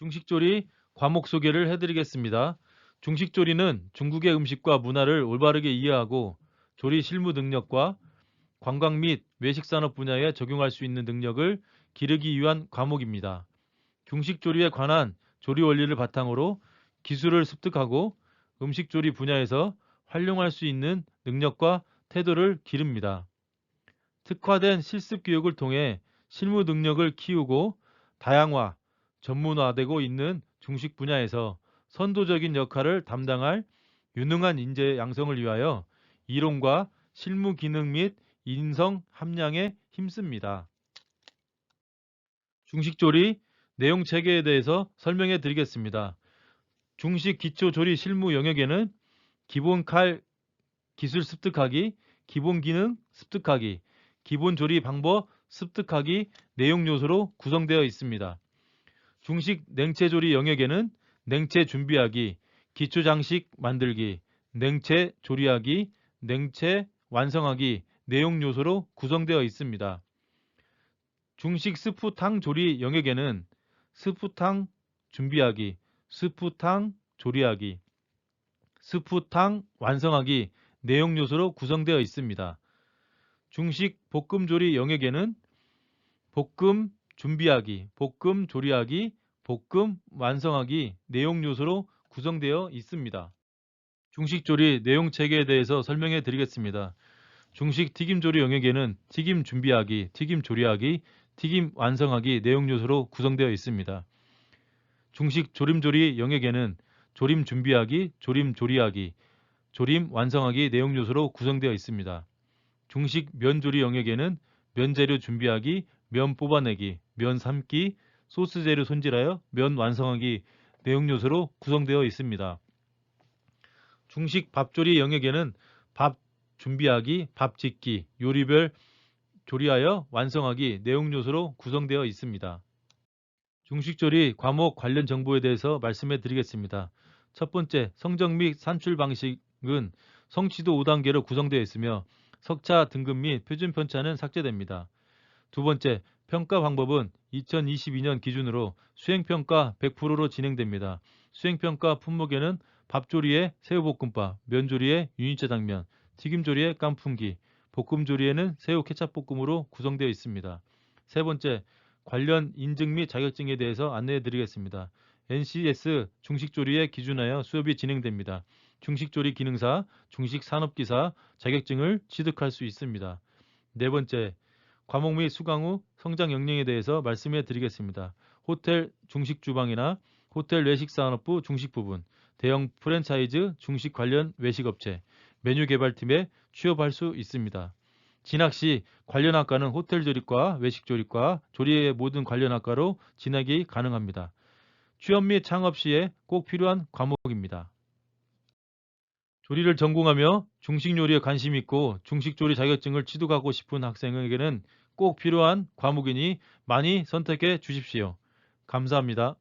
중식조리 과목 소개를 해드리겠습니다. 중식조리는 중국의 음식과 문화를 올바르게 이해하고 조리 실무 능력과 관광 및 외식산업 분야에 적용할 수 있는 능력을 기르기 위한 과목입니다. 중식조리에 관한 조리 원리를 바탕으로 기술을 습득하고 음식조리 분야에서 활용할 수 있는 능력과 태도를 기릅니다. 특화된 실습 교육을 통해 실무 능력을 키우고 다양화, 전문화되고 있는 중식 분야에서 선도적인 역할을 담당할 유능한 인재 양성을 위하여 이론과 실무 기능 및 인성 함량에 힘씁니다. 중식조리 내용 체계에 대해서 설명해 드리겠습니다. 중식 기초 조리 실무 영역에는 기본 칼 기술 습득하기, 기본 기능 습득하기, 기본 조리 방법 습득하기 내용 요소로 구성되어 있습니다. 중식 냉채 조리 영역에는 냉채 준비하기, 기초 장식 만들기, 냉채 조리하기, 냉채 완성하기 내용 요소로 구성되어 있습니다. 중식 스프탕 조리 영역에는 스프탕 준비하기, 스프탕 조리하기, 스프탕 완성하기 내용 요소로 구성되어 있습니다. 중식 볶음 조리 영역에는 볶음 준비하기, 볶음 조리하기, 볶음 완성하기 내용 요소로 구성되어 있습니다. 중식 조리 내용 체계에 대해서 설명해 드리겠습니다. 중식 튀김 조리 영역에는 튀김 준비하기, 튀김 조리하기, 튀김 완성하기 내용 요소로 구성되어 있습니다. 중식 조림 조리 영역에는 조림 준비하기, 조림 조리하기, 조림 완성하기 내용 요소로 구성되어 있습니다. 중식 면 조리 영역에는 면 재료 준비하기, 면 뽑아내기, 면 삶기, 소스 재료 손질하여 면 완성하기 내용 요소로 구성되어 있습니다. 중식 밥조리 영역에는 밥 준비하기, 밥 짓기, 요리별 조리하여 완성하기 내용 요소로 구성되어 있습니다. 중식조리 과목 관련 정보에 대해서 말씀해 드리겠습니다. 첫 번째, 성적 및 산출 방식은 성취도 5단계로 구성되어 있으며 석차 등급 및 표준 편차는 삭제됩니다. 두 번째, 평가 방법은 2022년 기준으로 수행평가 100%로 진행됩니다. 수행평가 품목에는 밥조리에 새우볶음밥, 면조리에 유니차 당면, 튀김조리에 깐풍기, 볶음조리에는 새우 케찹볶음으로 구성되어 있습니다. 세 번째, 관련 인증 및 자격증에 대해서 안내해 드리겠습니다. NCS 중식조리에 기준하여 수업이 진행됩니다. 중식조리 기능사, 중식산업기사 자격증을 취득할 수 있습니다. 네 번째, 과목 및 수강 후 성장 역량에 대해서 말씀해 드리겠습니다. 호텔 중식 주방이나 호텔 외식 산업부 중식 부분, 대형 프랜차이즈 중식 관련 외식업체, 메뉴 개발팀에 취업할 수 있습니다. 진학 시 관련 학과는 호텔 조립과 외식 조립과 조리의 모든 관련 학과로 진학이 가능합니다. 취업 및 창업 시에 꼭 필요한 과목입니다. 조리를 전공하며 중식 요리에 관심 있고 중식 조리 자격증을 취득하고 싶은 학생에게는 꼭 필요한 과목이니 많이 선택해 주십시오. 감사합니다.